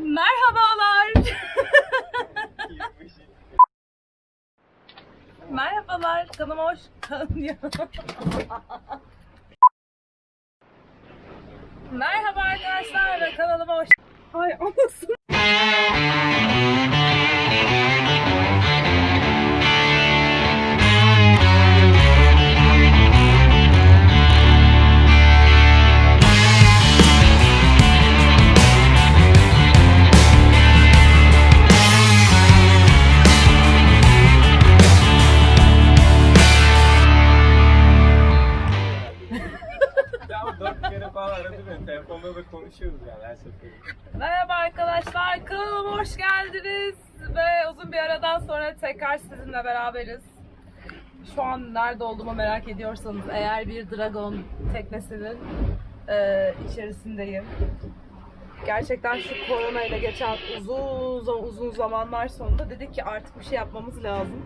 Merhabalar. Merhabalar. Kanalıma hoş ya. Merhaba arkadaşlar ve kanalıma hoş. Ay anasını. Telefonda da konuşuyoruz yani her seferinde. Merhaba arkadaşlar. Kanalıma hoş geldiniz. Ve uzun bir aradan sonra tekrar sizinle beraberiz. Şu an nerede olduğumu merak ediyorsanız eğer bir Dragon teknesinin e, içerisindeyim. Gerçekten şu korona ile geçen uzun uzun zamanlar sonunda dedik ki artık bir şey yapmamız lazım.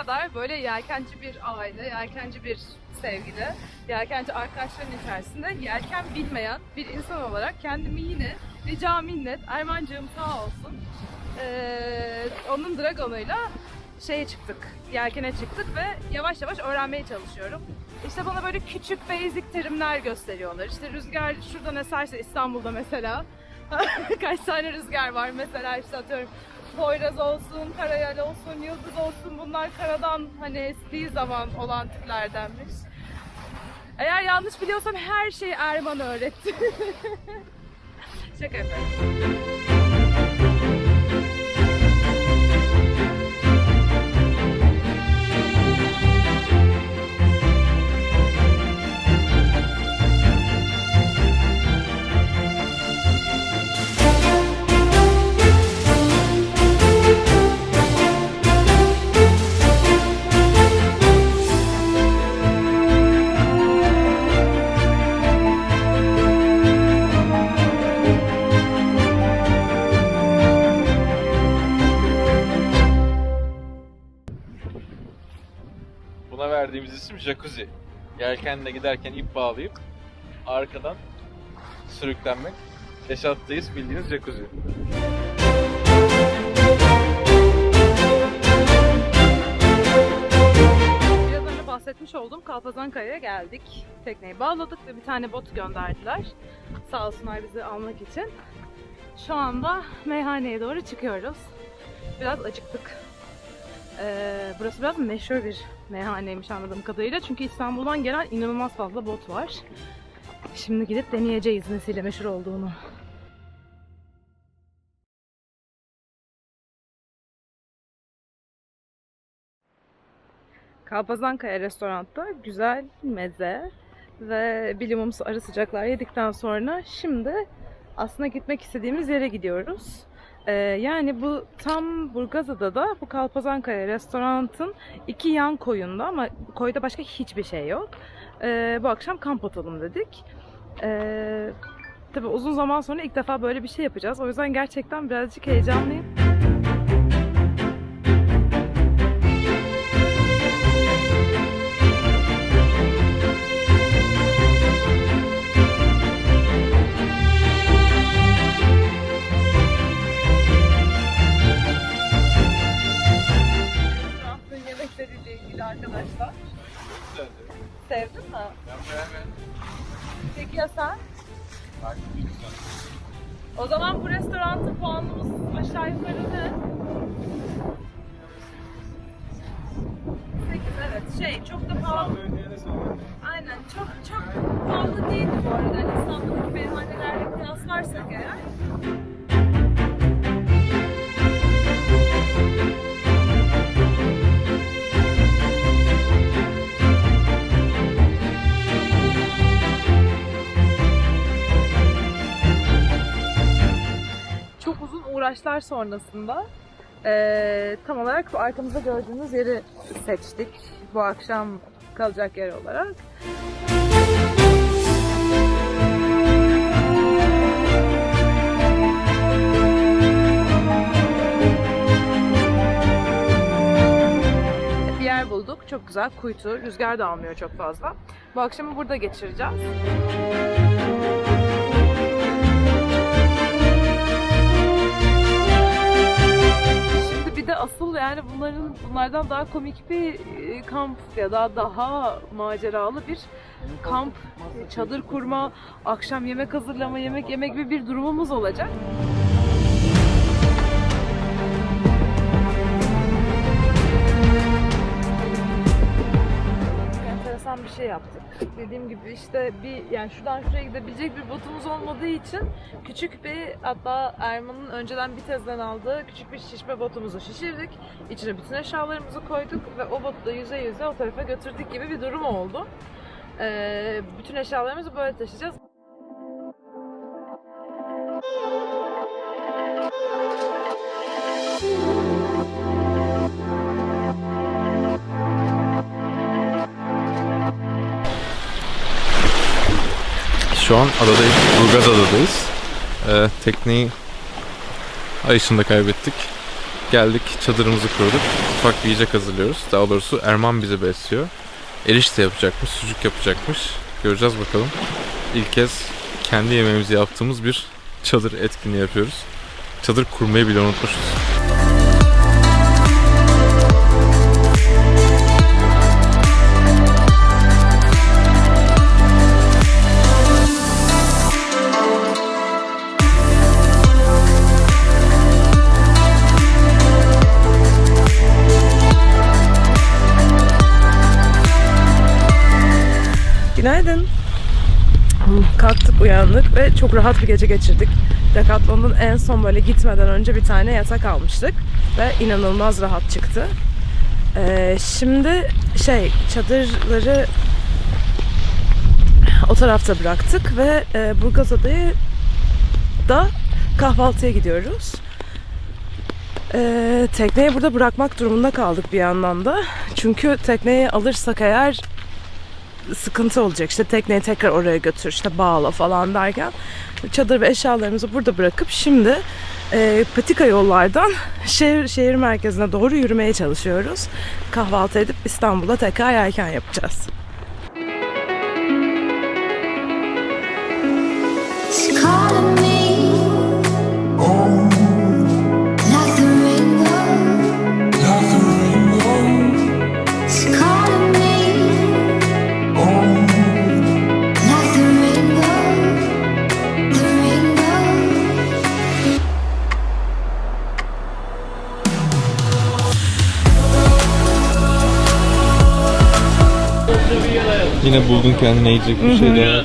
Kadar böyle yelkenci bir aile, yelkenci bir sevgili, yelkenci arkadaşların içerisinde yelken bilmeyen bir insan olarak kendimi yine rica minnet, Ermancığım sağ olsun, ee, onun Dragon'uyla şeye çıktık, yelkene çıktık ve yavaş yavaş öğrenmeye çalışıyorum. İşte bana böyle küçük basic terimler gösteriyorlar. İşte rüzgar şuradan eserse İstanbul'da mesela kaç tane rüzgar var mesela işte atıyorum Poyraz olsun, Karayel olsun, Yıldız olsun bunlar karadan hani estiği zaman olan tiplerdenmiş. Eğer yanlış biliyorsam her şeyi Erman öğretti. Şaka yapıyorum. Buna verdiğimiz isim jacuzzi. Yelkenle giderken ip bağlayıp arkadan sürüklenmek. Eşattayız bildiğiniz jacuzzi. Biraz önce bahsetmiş olduğum Kalpazankaya'ya geldik. Tekneyi bağladık ve bir tane bot gönderdiler. Sağ olsunlar bizi almak için. Şu anda meyhaneye doğru çıkıyoruz. Biraz acıktık. Ee, burası biraz meşhur bir meyhaneymiş anladığım kadarıyla. Çünkü İstanbul'dan gelen inanılmaz fazla bot var. Şimdi gidip deneyeceğiz nesiyle meşhur olduğunu. Kalpazankaya restoranda güzel meze ve bilimumsu arı sıcaklar yedikten sonra şimdi aslında gitmek istediğimiz yere gidiyoruz. Ee, yani bu tam Burgazada'da bu Kalpazankaya restoranın iki yan koyunda ama koyda başka hiçbir şey yok. Ee, bu akşam kamp atalım dedik. Ee, tabii uzun zaman sonra ilk defa böyle bir şey yapacağız. O yüzden gerçekten birazcık heyecanlıyım. O zaman bu restoranın puanımız aşağı yukarı ne? 8 evet. Şey çok da pahalı. Aynen çok çok pahalı değil bu arada. Hani İstanbul'daki meyhanelerle kıyaslarsak eğer. Uğraşlar sonrasında eee, tam olarak bu arkamızda gördüğünüz yeri seçtik. Bu akşam kalacak yer olarak. Bir yer bulduk. Çok güzel, kuytu, rüzgar da almıyor çok fazla. Bu akşamı burada geçireceğiz. De asıl yani bunların bunlardan daha komik bir e, kamp ya da daha maceralı bir kamp, çadır kurma, akşam yemek hazırlama, yemek yeme gibi bir durumumuz olacak. Şey yaptık. Dediğim gibi işte bir yani şuradan şuraya gidebilecek bir botumuz olmadığı için küçük bir hatta Erman'ın önceden bir tezden aldığı küçük bir şişme botumuzu şişirdik. İçine bütün eşyalarımızı koyduk ve o botu da yüze yüze o tarafa götürdük gibi bir durum oldu. Ee, bütün eşyalarımızı böyle taşıyacağız. Şu an adadayız. Burgaz adadayız. Ee, tekneyi ay ışığında kaybettik. Geldik çadırımızı kurduk. Ufak bir yiyecek hazırlıyoruz. Daha doğrusu Erman bizi besliyor. Erişte yapacakmış, sucuk yapacakmış. Göreceğiz bakalım. İlk kez kendi yemeğimizi yaptığımız bir çadır etkinliği yapıyoruz. Çadır kurmayı bile unutmuşuz. Günaydın. Kalktık, uyandık ve çok rahat bir gece geçirdik. Decathlon'un en son böyle gitmeden önce bir tane yatak almıştık ve inanılmaz rahat çıktı. Ee, şimdi şey çadırları o tarafta bıraktık ve e, Burgaz Adayı da kahvaltıya gidiyoruz. Ee, tekneyi burada bırakmak durumunda kaldık bir yandan da. Çünkü tekneyi alırsak eğer sıkıntı olacak. İşte tekneyi tekrar oraya götür, işte bağla falan derken çadır ve eşyalarımızı burada bırakıp şimdi e, patika yollardan şehir şehir merkezine doğru yürümeye çalışıyoruz. Kahvaltı edip İstanbul'a tekrar yelken yapacağız. Yine buldun kendine yiyecek bir şey daha.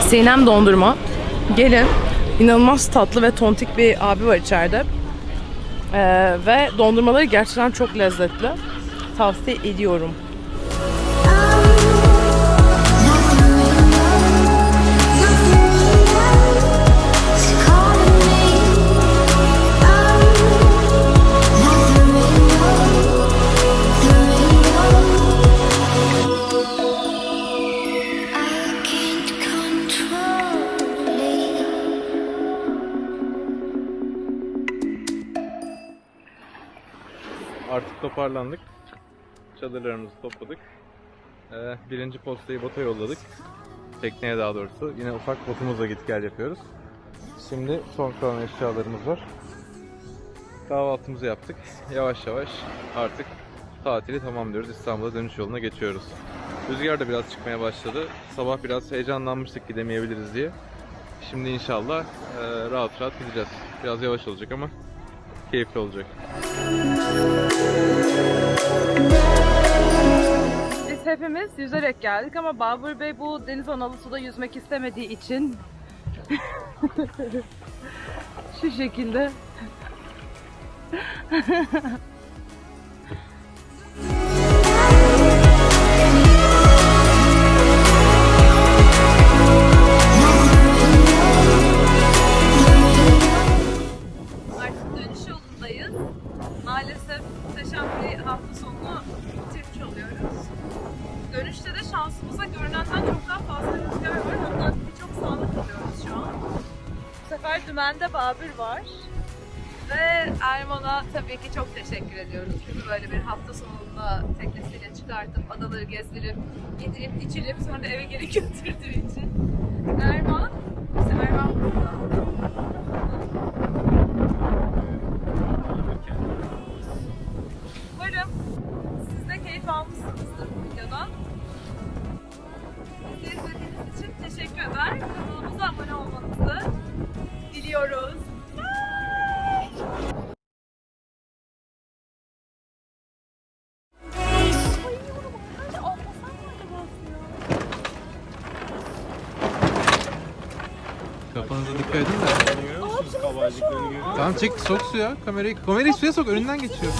Sinem dondurma. Gelin. İnanılmaz tatlı ve tontik bir abi var içeride. Ee, ve dondurmaları gerçekten çok lezzetli. Tavsiye ediyorum. Toparlandık. Çadırlarımızı topladık. Ee, birinci postayı bota yolladık. Tekneye daha doğrusu. Yine ufak botumuzla git gel yapıyoruz. Şimdi son kalan eşyalarımız var. Kahvaltımızı yaptık. Yavaş yavaş artık tatili tamamlıyoruz. İstanbul'a dönüş yoluna geçiyoruz. Rüzgar da biraz çıkmaya başladı. Sabah biraz heyecanlanmıştık gidemeyebiliriz diye. Şimdi inşallah e, rahat rahat gideceğiz. Biraz yavaş olacak ama keyifli olacak. Biz hepimiz yüzerek geldik ama Babur Bey bu deniz analı suda yüzmek istemediği için şu şekilde Erman'a tabii ki çok teşekkür ediyoruz. Bizi böyle bir hafta sonunda teknesiyle çıkartıp adaları gezdirip, yedirip, içirip sonra eve geri götürdüğü için. Erman, Erman burada. Musunuz kabarcıklarını görüyor musunuz? Tamam çek sok suya kamerayı. Kamerayı suya sok önünden geçiyor.